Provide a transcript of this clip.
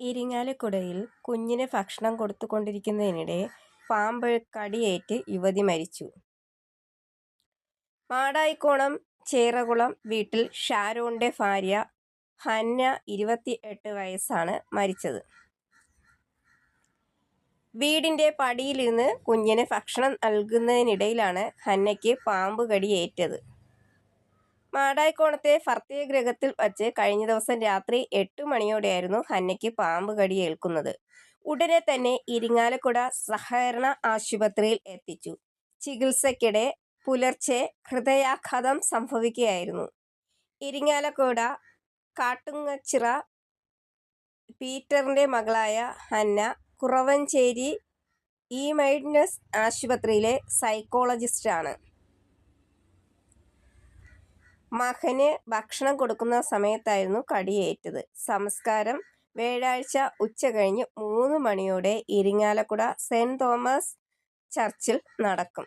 ഇരിങ്ങാലക്കുടയിൽ കുഞ്ഞിന് ഭക്ഷണം കൊടുത്തുകൊണ്ടിരിക്കുന്നതിനിടെ പാമ്പ് കടിയേറ്റ് യുവതി മരിച്ചു. മാടായിക്കോണം ചേറകുളം വീട്ടിൽ ഷാരോണിന്റെ ഭാര്യ ഹന്ന ഇരുപത്തി എട്ട് വയസ്സാണ് മരിച്ചത്. വീടിന്റെ പടിയിലിരുന്ന് കുഞ്ഞിന് ഭക്ഷണം നൽകുന്നതിനിടയിലാണ് ഹന്നയ്ക്ക് പാമ്പ് കടിയേറ്റത്. മാടായിക്കോണത്തെ ഫർത്തിയ ഗ്രഹത്തിൽ വച്ച് കഴിഞ്ഞ ദിവസം രാത്രി എട്ടു മണിയോടെയായിരുന്നു ഹന്നയ്ക്ക് പാമ്പ് കടിയേൽക്കുന്നത്. ഉടനെ തന്നെ ഇരിങ്ങാലക്കുട സഹകരണ ആശുപത്രിയിൽ എത്തിച്ചു. ചികിത്സയ്ക്കിടെ പുലർച്ചെ ഹൃദയാഘാതം സംഭവിക്കുകയായിരുന്നു. ഇരിങ്ങാലക്കുട കാട്ടുങ്ങച്ചിറ പീറ്ററിന്റെ മകളായ ഹന്ന കുറവഞ്ചേരി ഇ. മൈഡ്നസ് ആശുപത്രിയിലെ സൈക്കോളജിസ്റ്റാണ്. മകന് ഭക്ഷണം കൊടുക്കുന്ന സമയത്തായിരുന്നു കടിയേറ്റത്. സംസ്കാരം വേഴാഴ്ച ഉച്ച കഴിഞ്ഞ് മൂന്ന് മണിയോടെ ഇരിങ്ങാലക്കുട സെന്റ് തോമസ് ചർച്ചിൽ നടക്കും.